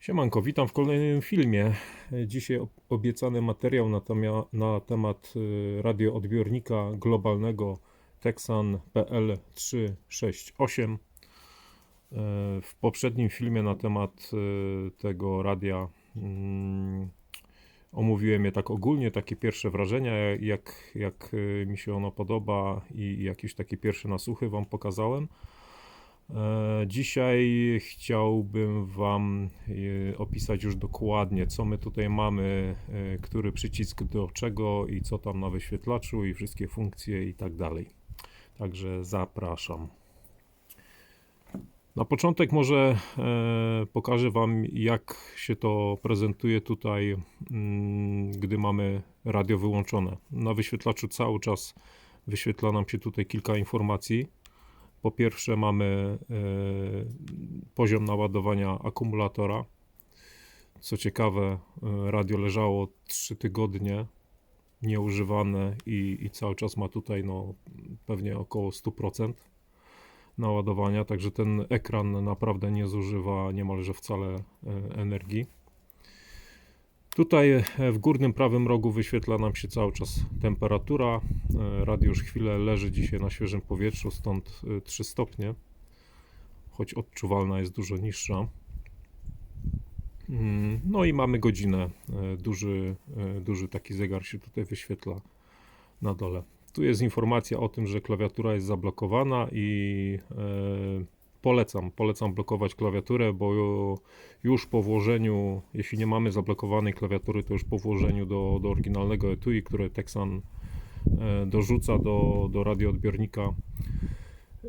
Siemanko, witam w kolejnym filmie. Dzisiaj ob- obiecany materiał na, temia- na temat y, radioodbiornika globalnego Texan PL368. E, W poprzednim filmie na temat y, tego radia mm, omówiłem je tak ogólnie, takie pierwsze wrażenia, jak, jak y, mi się ono podoba i jakieś takie pierwsze nasłuchy Wam pokazałem. E, Dzisiaj chciałbym Wam e, opisać już dokładnie, co my tutaj mamy, e, który przycisk do czego i co tam na wyświetlaczu i wszystkie funkcje i tak dalej. Także zapraszam. Na początek może pokażę Wam, jak się to prezentuje tutaj, mm, gdy mamy radio wyłączone. Na wyświetlaczu cały czas wyświetla nam się tutaj kilka informacji. Po pierwsze mamy e, poziom naładowania akumulatora. Co ciekawe, e, radio leżało 3 tygodnie nieużywane i, i cały czas ma tutaj no, pewnie około 100% naładowania, także ten ekran naprawdę nie zużywa niemalże wcale e, energii. Tutaj e, w górnym prawym rogu wyświetla nam się cały czas temperatura. E, Radio już chwilę leży dzisiaj na świeżym powietrzu, stąd e, 3 stopnie, choć odczuwalna jest dużo niższa. Mm, No i mamy godzinę. E, Duży, e, duży taki zegar się tutaj wyświetla na dole. Tu jest informacja o tym, że klawiatura jest zablokowana i e, polecam, polecam blokować klawiaturę, bo już po włożeniu, jeśli nie mamy zablokowanej klawiatury, to już po włożeniu do, do oryginalnego etui, które Texan e, dorzuca do, do radioodbiornika, e,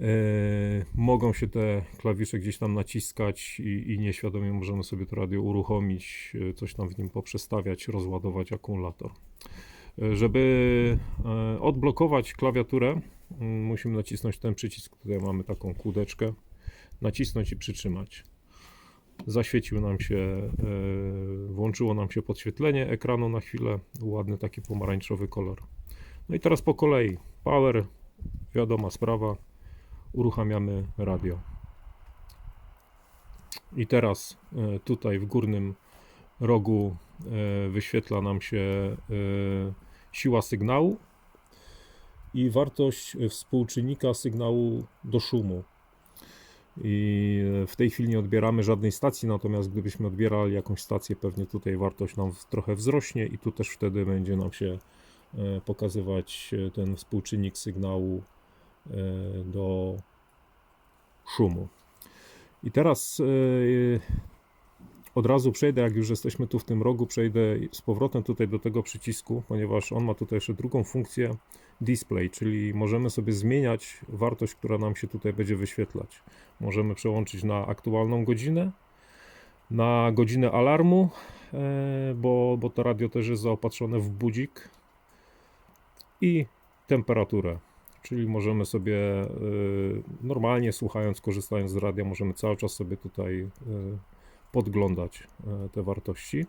mogą się te klawisze gdzieś tam naciskać i, i nieświadomie możemy sobie to radio uruchomić, e, coś tam w nim poprzestawiać, rozładować akumulator. Żeby odblokować klawiaturę, musimy nacisnąć ten przycisk. Tutaj mamy taką kółdeczkę. Nacisnąć i przytrzymać. Zaświecił nam się, e, włączyło nam się podświetlenie ekranu na chwilę. Ładny taki pomarańczowy kolor. No i teraz po kolei. Power, wiadoma sprawa. Uruchamiamy radio. I teraz e, tutaj w górnym rogu e, wyświetla nam się siła sygnału i wartość współczynnika sygnału do szumu. I w tej chwili nie odbieramy żadnej stacji, natomiast gdybyśmy odbierali jakąś stację, pewnie tutaj wartość nam trochę wzrośnie i tu też wtedy będzie nam się e, pokazywać e, ten współczynnik sygnału e, do szumu. I teraz od razu przejdę, jak już jesteśmy tu w tym rogu, przejdę z powrotem tutaj do tego przycisku, ponieważ on ma tutaj jeszcze drugą funkcję display, czyli możemy sobie zmieniać wartość, która nam się tutaj będzie wyświetlać. Możemy przełączyć na aktualną godzinę, na godzinę alarmu, e, bo, bo to radio też jest zaopatrzone w budzik i temperaturę. Czyli możemy sobie e, normalnie słuchając, korzystając z radia, możemy cały czas sobie tutaj e, podglądać e, te wartości.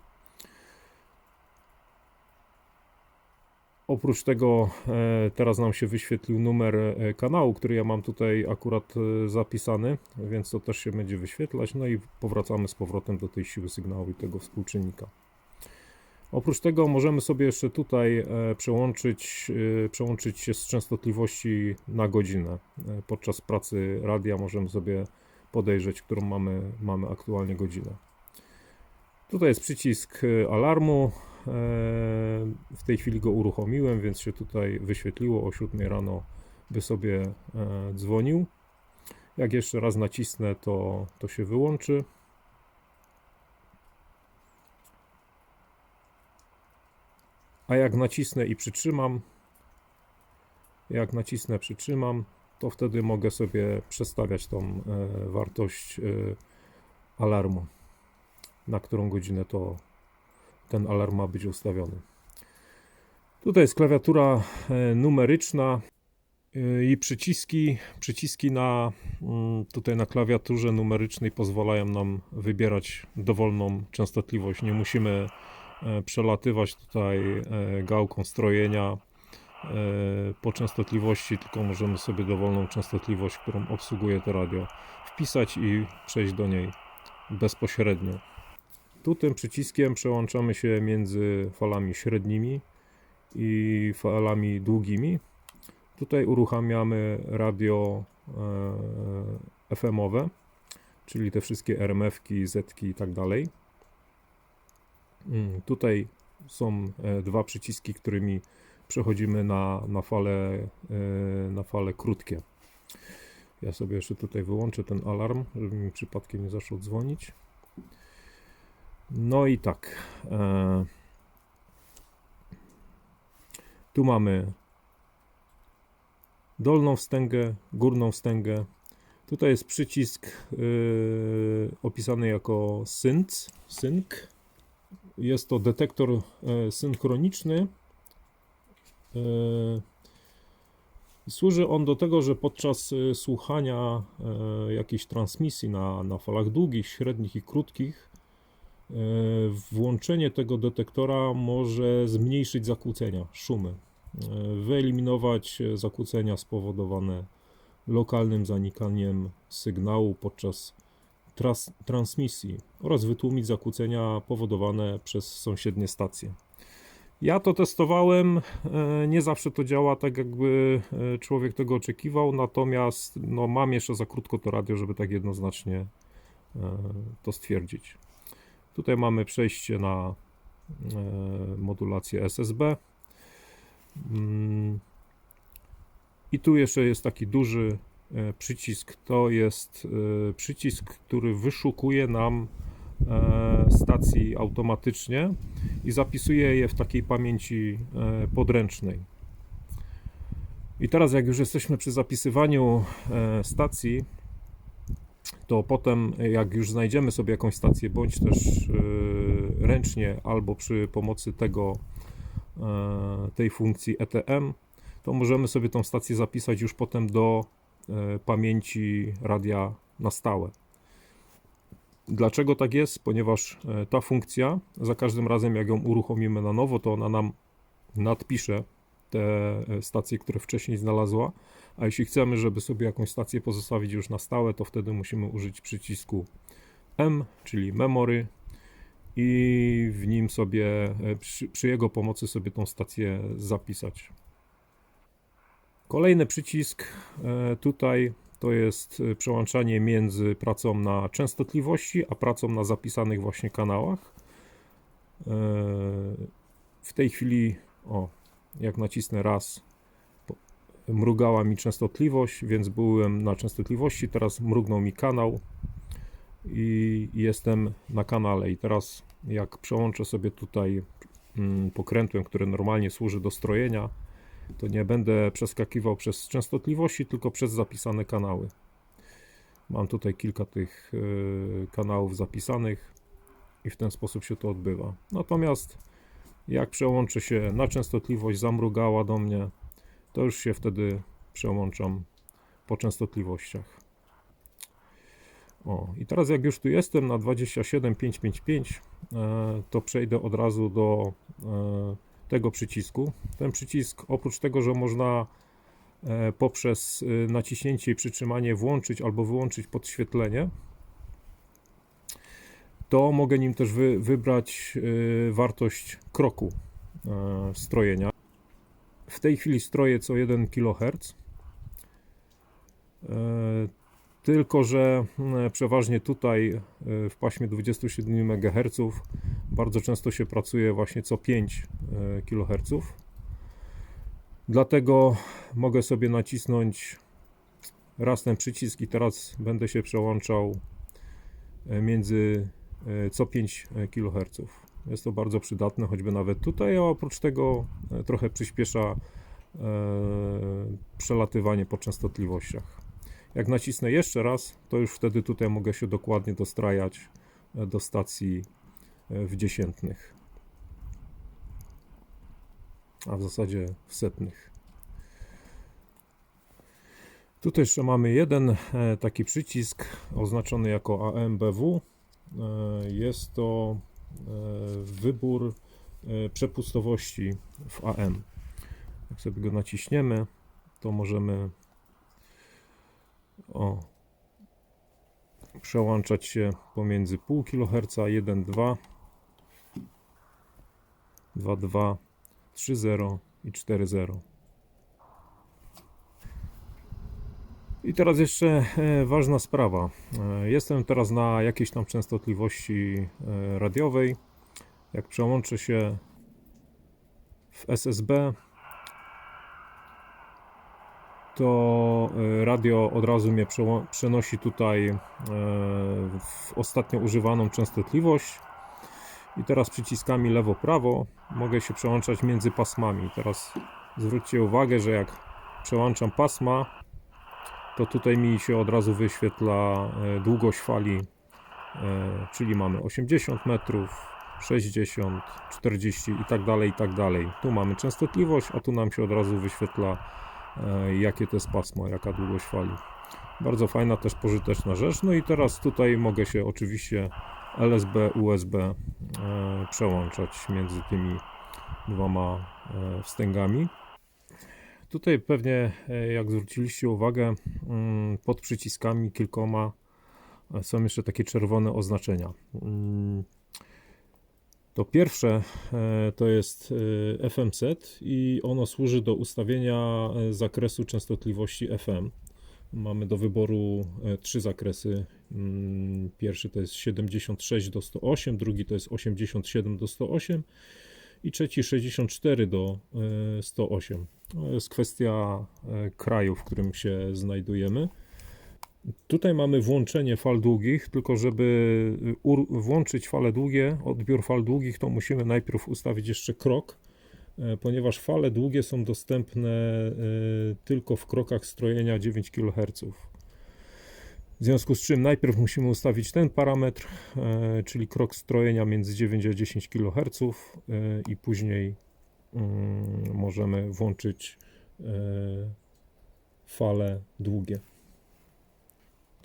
Oprócz tego e, teraz nam się wyświetlił numer e, kanału, który ja mam tutaj akurat zapisany, więc to też się będzie wyświetlać. No i powracamy z powrotem do tej siły sygnału i tego współczynnika. Oprócz tego możemy sobie jeszcze tutaj przełączyć, przełączyć się z częstotliwości na godzinę. Podczas pracy radia możemy sobie podejrzeć, którą mamy, mamy aktualnie godzinę. Tutaj jest przycisk e, alarmu. E, W tej chwili go uruchomiłem, więc się tutaj wyświetliło o 7 rano, by sobie e, dzwonił. Jak jeszcze raz nacisnę, to, to się wyłączy. A jak nacisnę i przytrzymam, jak nacisnę, przytrzymam, to wtedy mogę sobie przestawiać tą e, wartość e, alarmu, na którą godzinę to ten alarm ma być ustawiony. Tutaj jest klawiatura e, numeryczna i przyciski. Przyciski na mm, tutaj na klawiaturze numerycznej pozwalają nam wybierać dowolną częstotliwość. Nie musimy przelatywać tutaj gałką strojenia po częstotliwości, tylko możemy sobie dowolną częstotliwość, którą obsługuje to radio, wpisać i przejść do niej bezpośrednio. Tu tym przyciskiem przełączamy się między falami średnimi i falami długimi. Tutaj uruchamiamy radio e, FM-owe, czyli te wszystkie RMF-ki, Z-ki i tak dalej. Mm, Tutaj są e, dwa przyciski, którymi przechodzimy na, na, fale, e, na fale krótkie. Ja sobie jeszcze tutaj wyłączę ten alarm, żeby mi przypadkiem nie zaczął dzwonić. No i tak. E, tu mamy dolną wstęgę, górną wstęgę. Tutaj jest przycisk y, opisany jako sync, sync. Jest to detektor synchroniczny. E, Służy on do tego, że podczas e, słuchania e, jakiejś transmisji na, na falach długich, średnich i krótkich, włączenie tego detektora może zmniejszyć zakłócenia, szumy, wyeliminować zakłócenia spowodowane lokalnym zanikaniem sygnału podczas tras, transmisji oraz wytłumić zakłócenia powodowane przez sąsiednie stacje. Ja to testowałem, e, nie zawsze to działa tak, jakby e, człowiek tego oczekiwał, natomiast no, mam jeszcze za krótko to radio, żeby tak jednoznacznie e, to stwierdzić. Tutaj mamy przejście na modulację SSB. Mm. I tu jeszcze jest taki duży przycisk. To jest przycisk, który wyszukuje nam stacji automatycznie i zapisuje je w takiej pamięci e, podręcznej. I teraz, jak już jesteśmy przy zapisywaniu e, stacji, to potem, jak już znajdziemy sobie jakąś stację, bądź też e, ręcznie, albo przy pomocy tego, tej funkcji ETM, to możemy sobie tą stację zapisać już potem do pamięci radia na stałe. Dlaczego tak jest? Ponieważ e, ta funkcja, za każdym razem jak ją uruchomimy na nowo, to ona nam nadpisze te e, stacje, które wcześniej znalazła, a jeśli chcemy, żeby sobie jakąś stację pozostawić już na stałe, to wtedy musimy użyć przycisku M, czyli memory i w nim sobie, e, przy, przy jego pomocy sobie tą stację zapisać. Kolejny przycisk tutaj to jest y, przełączanie między pracą na częstotliwości, a pracą na zapisanych właśnie kanałach. E, w tej chwili, o, jak nacisnę raz, mrugała mi częstotliwość, więc byłem na częstotliwości, teraz mrugnął mi kanał i jestem na kanale. I teraz jak przełączę sobie tutaj mm, pokrętłem, który normalnie służy do strojenia, to nie będę przeskakiwał przez częstotliwości, tylko przez zapisane kanały. Mam tutaj kilka tych e, kanałów zapisanych i w ten sposób się to odbywa. Natomiast jak przełączę się na częstotliwość, zamrugała do mnie, to już się wtedy przełączam po częstotliwościach. O, i teraz jak już tu jestem na 27555, e, to przejdę od razu do e, tego przycisku. Ten przycisk oprócz tego, że można e, poprzez e, naciśnięcie i przytrzymanie włączyć albo wyłączyć podświetlenie, to mogę nim też wy, wybrać e, wartość kroku strojenia. W tej chwili stroję co 1 kHz. Tylko, że przeważnie tutaj w paśmie 27 MHz bardzo często się pracuje właśnie co 5 e, kHz. Dlatego mogę sobie nacisnąć raz ten przycisk i teraz będę się przełączał e, między e, co 5 kHz. Jest to bardzo przydatne, choćby nawet tutaj, a oprócz tego trochę przyspiesza przelatywanie po częstotliwościach. Jak nacisnę jeszcze raz, to już wtedy tutaj mogę się dokładnie dostrajać do stacji w dziesiętnych, a w zasadzie w setnych. Tutaj jeszcze mamy jeden e, taki przycisk oznaczony jako AMBW. E, jest to e, wybór przepustowości w AM. Jak sobie go naciśniemy, to możemy o, przełączać się pomiędzy 0,5 kHz a 1,2 22 30 i 40. I teraz jeszcze e, ważna sprawa. E, Jestem teraz na jakiejś tam częstotliwości e, radiowej. Jak przełączę się w SSB, to radio od razu mnie przenosi tutaj w ostatnio używaną częstotliwość. I teraz przyciskami lewo-prawo mogę się przełączać między pasmami. Teraz zwróćcie uwagę, że jak przełączam pasma, to tutaj mi się od razu wyświetla e, długość fali, e, czyli mamy 80 metrów, 60, 40 i tak dalej, i tak dalej. Tu mamy częstotliwość, a tu nam się od razu wyświetla e, jakie to jest pasmo, jaka długość fali. Bardzo fajna, też pożyteczna rzecz. No i teraz tutaj mogę się oczywiście LSB, USB e, przełączać między tymi dwoma e, wstęgami. Tutaj pewnie, e, jak zwróciliście uwagę, mm, pod przyciskami kilkoma są jeszcze takie czerwone oznaczenia. Mm, To pierwsze to jest FM set i ono służy do ustawienia zakresu częstotliwości FM. Mamy do wyboru e, trzy zakresy. Mm, Pierwszy to jest 76 do 108, drugi to jest 87 do 108 i trzeci 64 do e, 108. To jest kwestia e, kraju, w którym się znajdujemy. Tutaj mamy włączenie fal długich, tylko żeby włączyć fale długie, odbiór fal długich, to musimy najpierw ustawić jeszcze krok, e, ponieważ fale długie są dostępne e, tylko w krokach strojenia 9 kHz. W związku z czym najpierw musimy ustawić ten parametr, e, czyli krok strojenia między 9 a 10 kHz e, i później mm, możemy włączyć e, fale długie.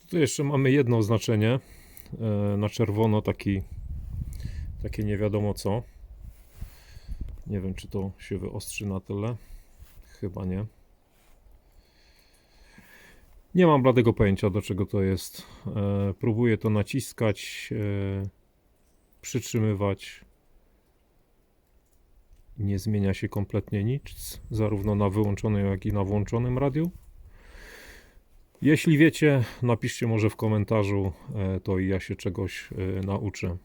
Tutaj jeszcze mamy jedno oznaczenie e, na czerwono, taki, takie nie wiadomo co. Nie wiem, czy to się wyostrzy na tyle. Chyba nie. Nie mam bladego pojęcia, do czego to jest. E, próbuję to naciskać, e, przytrzymywać. Nie zmienia się kompletnie nic, zarówno na wyłączonym, jak i na włączonym radiu. Jeśli wiecie, napiszcie może w komentarzu, e, to i ja się czegoś e, nauczę.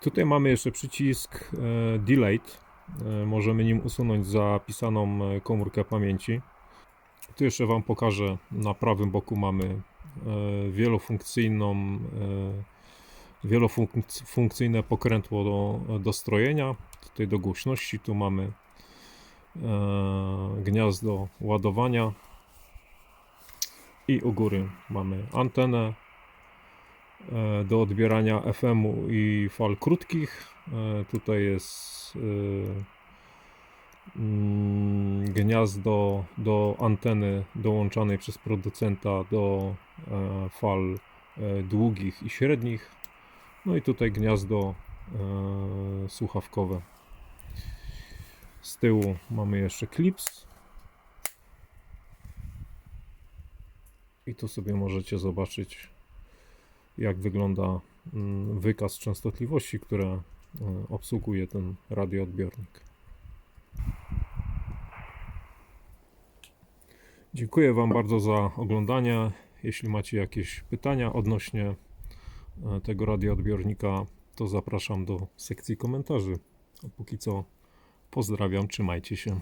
Tutaj mamy jeszcze przycisk e, Delete. E, Możemy nim usunąć zapisaną e, komórkę pamięci. Tu jeszcze Wam pokażę. Na prawym boku mamy wielofunkcyjną, wielofunkcyjne pokrętło do, do strojenia. Tutaj do głośności. Tu mamy gniazdo ładowania. I u góry mamy antenę do odbierania FM-u i fal krótkich. E, Tutaj jest e, mm, gniazdo do anteny dołączanej przez producenta do e, fal e, długich i średnich. No i tutaj gniazdo e, słuchawkowe. Z tyłu mamy jeszcze klips. I tu sobie możecie zobaczyć, jak wygląda mm, wykaz częstotliwości, które e, obsługuje ten radioodbiornik. Dziękuję Wam bardzo za oglądanie. Jeśli macie jakieś pytania odnośnie e, tego radioodbiornika, to zapraszam do sekcji komentarzy. A póki co pozdrawiam, trzymajcie się.